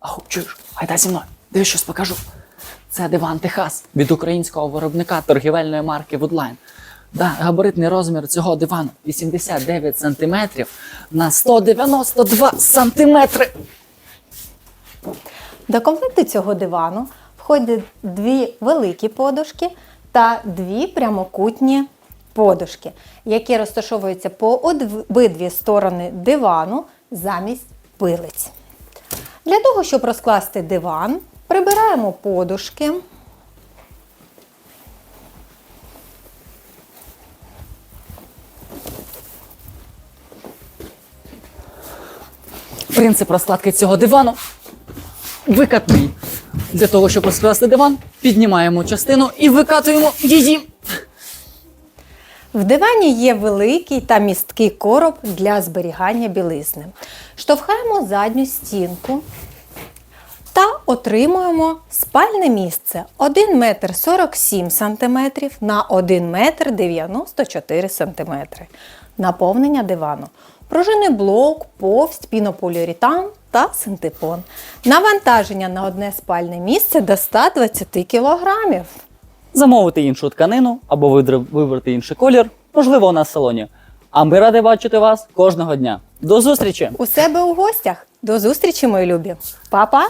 Ау, чуєш, гайда зі мною. Дивись, щось покажу. Це диван Техас від українського виробника торгівельної марки Woodline. Да, габаритний розмір цього дивану 89 см на 192 см. До комплекту цього дивану входять дві великі подушки та дві прямокутні подушки, які розташовуються по обидві сторони дивану замість пилиць. Для того, щоб розкласти диван, прибираємо подушки. Принцип розкладки цього дивану викатний. Для того, щоб розкласти диван, піднімаємо частину і викатуємо її. В дивані є великий та місткий короб для зберігання білизни. Штовхаємо задню стінку та отримуємо спальне місце 1 метр 47 см на 1 метр 94 см. Наповнення дивану. Пружинний блок, повсть, пінополіуретан та синтепон. Навантаження на одне спальне місце до 120 кг. Замовити іншу тканину або вибрати інший колір, можливо, у нас в салоні. А ми раді бачити вас кожного дня. До зустрічі! У себе у гостях. До зустрічі, мої любі. Па-па!